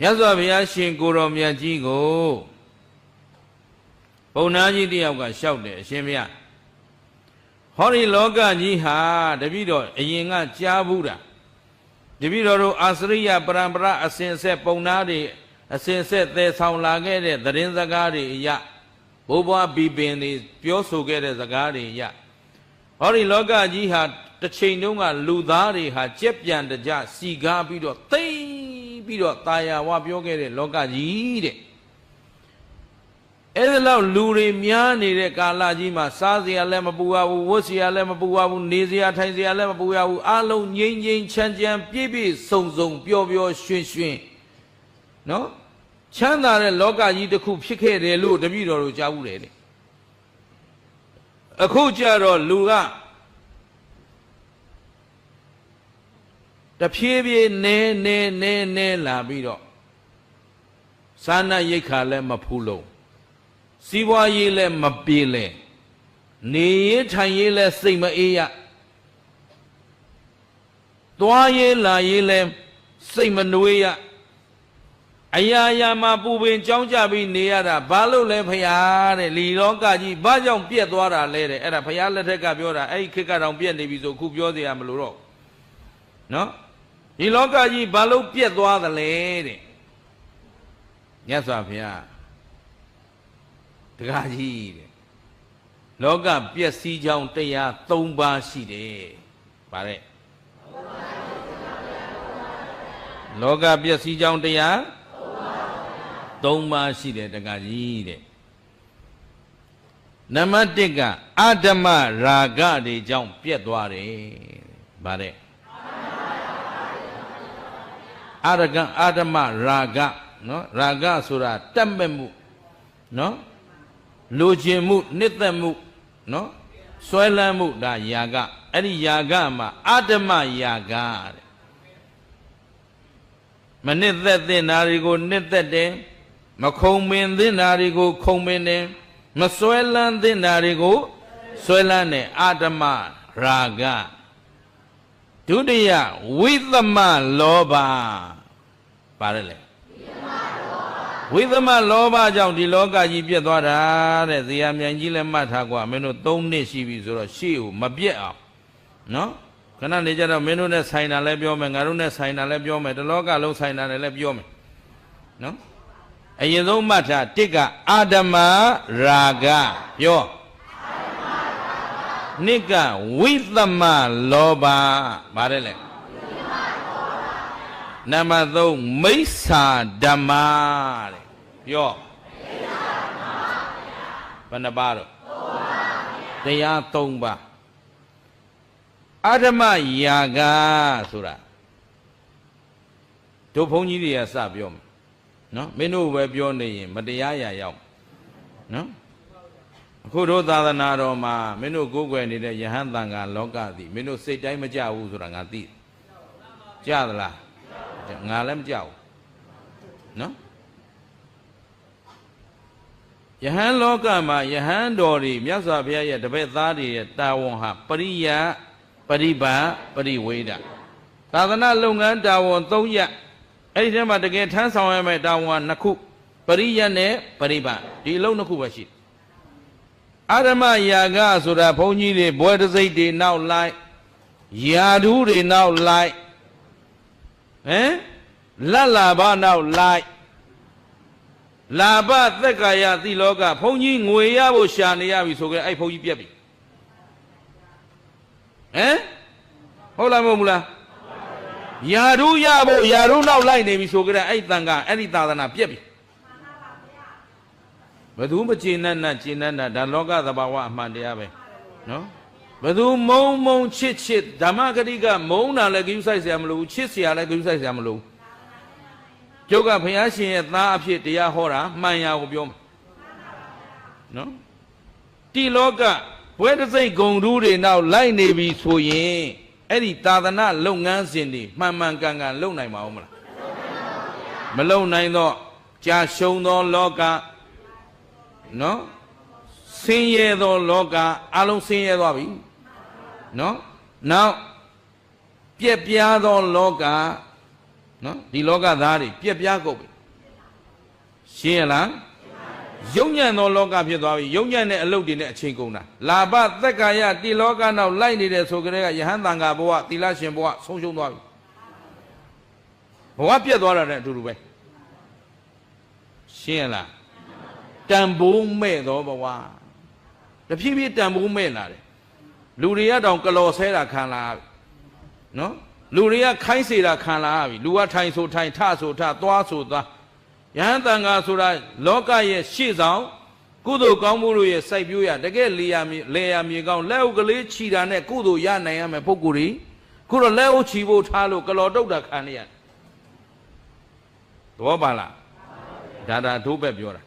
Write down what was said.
မြတ်စွာဘုရားရှင်ကိုတော်မြတ်ကြီးကိုပုံနာကြီးတယောက်ကလျှောက်တယ်အရှင်ဘုရားဟောဒီလောကကြီးဟာတပည့်တော်အရင်ကကြားဘူးတာတပည့်တော်တို့အာစရိယပရံပရအစဉ်ဆက်ပုံနာတွေအစဉ်ဆက်သယ်ဆောင်လာခဲ့တဲ့သတင်းစကားတွေအရဘိုးဘွားဘီပင်တွေပြောဆိုခဲ့တဲ့စကားတွေအရဟောဒီလောကကြီးဟာတစ်ချိန်တုန်းကလူသားတွေဟာကြက်ပြန်တကြစီကားပြီးတော့သိမ့် ပြီးတော့ตาယာဝပြောခဲ့တဲ့လောကကြီးတဲ့အဲ့ဒါလောက်လူတွေများနေတဲ့ကာလကြီးမှာစားစရာလည်းမပူရဘူးဝတ်စရာလည်းမပူရဘူးနေစရာထိုင်စရာလည်းမပူရဘူးအလုံးငြိမ်ငြိမ်ချမ်းချမ်းပြည့်ပြည့်စုံစုံပျော်ပျော်ရွှင်ရွှင်နော်ချမ်းသာတဲ့လောကကြီးတစ်ခုဖြစ်ခဲ့တယ်လို့တပည့်တော်တို့ကြားဘူးတယ်တဲ့အခုကြတော့လူက တဖြည်းဖြည်းနဲနဲနဲနဲလာပြီးတော့စာနာရိတ်ခါလည်းမဖူးလုံးစီးပွားရေးလည်းမပြေလဲနေရေးထိုင်ရေးလည်းစိတ်မအေးရသွားရေးလာရေးလည်းစိတ်မနှွေးရအရာရာမှာပူပင်ကြောင်းကြပြီးနေရတာဘာလို့လဲဖရာတဲ့လီလောကကြီးဘာကြောင့်ပြက်သွားတာလဲတဲ့အဲ့ဒါဖရာလက်ထက်ကပြောတာအဲ့ဒီခေတ်ကတော့ပြက်နေပြီဆိုခုပြောเสียရမလို့တော့နော် ဒီလောကကြီးဘာလို့ပြက်သွားသလဲတဲ့မြတ်စွာဘုရားတကားကြီးတဲ့လောကပျက်စီးကြောင်းတရား၃ပါးရှိတယ်ဗါတဲ့လောကပျက်စီးကြောင်းတရား၃ပါးရှိတယ်တကားကြီးတဲ့နံပါတ်၁ကအဓမ္မရာဂတွေကြောင့်ပြက်သွားတယ်ဗါတဲ့ အာရကံအာဓမ္မရာဂနော်ရာဂဆိုတာတက်မဲ့မှုနော်လိုချင်မှုနှစ်သက်မှုနော်ဆွဲလန်းမှုဒါယာကအဲ့ဒီယာကမှာအာဓမ္မယာကတဲ့မနှစ်သက်တဲ့နာတွေကိုနှစ်သက်တယ်မခုံမင်တဲ့နာတွေကိုခုံမင်တယ်မဆွဲလန်းတဲ့နာတွေကိုဆွဲလန်းတယ်အာဓမ္မရာဂ ဒုတိယဝိသမလောဘပါတယ်လေဝိသမလောဘကြောင့်ဒီလောကကြီးပြတ်သွားတာတဲ့ဇေယျမြိုင်ကြီးလည်းမှတ်ထားကွာမင်းတို့၃နှစ်ရှိပြီဆိုတော့ရှေ့ကိုမပြတ်အောင်နော်ခဏနေကြတော့မင်းတို့နဲ့ဆိုင်တာလည်းပြောမယ်ငါတို့နဲ့ဆိုင်တာလည်းပြောမယ်တလောကလုံးဆိုင်တာလည်းပြောမယ်နော်အရင်ဆုံးမှတ်ထားတစ်ကအာဓမ္မရာဂပြော နှစ်ကဝိသမလောဘပါတယ်လေနံပါတ်3မိစ္ဆာဓမ္မတဲ့ပြောဘယ်နှပါတော့တရား3ပါအဓမ္မယာကဆိုတာတို့ဘုန်းကြီးတွေကစပြောမယ်နော်မင်းတို့ပဲပြောနေရင်မတရားရာရောက်နော် အခုတို့သာသနာတော်မှာမင်းတို့ကိုးကွယ်နေတဲ့ယဟန်တန်ခါလောကသည်မင်းတို့စိတ်တိုင်းမကြဘူးဆိုတာငါသိကြသလားငါလည်းမကြောက်နော်ယဟန်လောကမှာယဟန်တော်တွေမြတ်စွာဘုရားရဲ့တပည့်သားတွေရဲ့တာဝန်ဟာပရိယပရိပါပရိဝေဒသာသနာလုပ်ငန်းတာဝန်၃ရပ်အဲ့ဒီထဲမှာတကယ်ထမ်းဆောင်ရမယ့်တာဝန်ကနှစ်ခုပရိယနဲ့ပရိပါဒီအလုံးနှစ်ခုပဲရှိ အာရမယာကဆိုတာဘုန်းကြီးတွေဘွယ်တစိတ်တွေနောက်လိုက်ယာဓုတွေနောက်လိုက်ဟမ်လတ်လာဘနောက်လိုက်လာဘသက်ကာယသီလောကဘုန်းကြီးငွေရဖို့ရှာနေရပြီဆိုကြအဲ့ဘုန်းကြီးပြက်ပြီဟမ်ဟုတ်လားမဟုတ်ဘူးလားယာရုရဖို့ယာရုနောက်လိုက်နေပြီဆိုကြအဲ့တန်ကအဲ့ဒီသာသနာပြက်ပြီ ဘယ်သူမကျေနပ်နပ်ကျေနပ်နပ်ဒါလောကသဘာဝအမှန်တရားပဲနော်ဘယ်သူမုံမုံချစ်ချစ်ဓမ္မဂတိကမုံတာလည်းဂရုစိုက်เสียမလို့ချစ်เสียလည်းဂရုစိုက်เสียမလို့ကျုပ်ကဘုရားရှင်ရဲ့သားအဖြစ်တရားဟောတာမှန်ရကိုပြောမှာနော်တိလောကဘွဲတစိတ်ဂုံတူးတွေနောက်လိုက်နေပြီဆိုရင်အဲ့ဒီသာသနာလုပ်ငန်းစဉ်တွေမှန်မှန်ကန်ကန်လုပ်နိုင်မှာမလားမလုပ်နိုင်တော့ကြာရှုံသောလောက နော်ဆင်းရဲသောလောကအလုံးဆင်းရဲသွားပြီနော်နောက်ပြက်ပြားသောလောကနော်ဒီလောကသားတွေပြက်ပြားကုန်ပြီရှင်းရလားယုံညံ့သောလောကဖြစ်သွားပြီယုံညံ့တဲ့အလုပ်တွေနဲ့အချိန်ကုန်တာလာဘသက်ကာယတိလောကနောက်လိုက်နေတဲ့ဆိုကြတဲ့ကယဟန်တန်ဃာဘဝသီလရှင်ဘဝဆုံးရှုံးသွားပြီဘဝပြတ်သွားတာနဲ့အတူတူပဲရှင်းရလား တန်ဖိုးမဲ့သောဘဝတဖြည်းဖြည်းတန်ဖိုးမဲ့လာတယ်လူတွေကတောင်ကလော်ဆဲတာခံလာရပြီနော်လူတွေကခိုင်းစေတာခံလာရပြီလူကထိုင်ဆိုထိုင်ထဆိုထသွားဆိုသွားယဟန်တန်ဃာဆိုတာလောကရဲ့ရှေ့ဆောင်ကုသိုလ်ကောင်းမှုတို့ရဲ့စိုက်ပျိုးရတကယ်လေယာမြေလေယာမြေကောင်းလက်အုပ်ကလေးခြီတာနဲ့ကုသိုလ်ရနိုင်ရမယ်ပုဂ္ဂိုလ်ကြီးခုတော့လက်အုပ်ခြီဖို့ထားလို့ကလော်တုတ်တာခံရရတယ်သဘောပါလားဒါဒါဒုဘက်ပြောတာ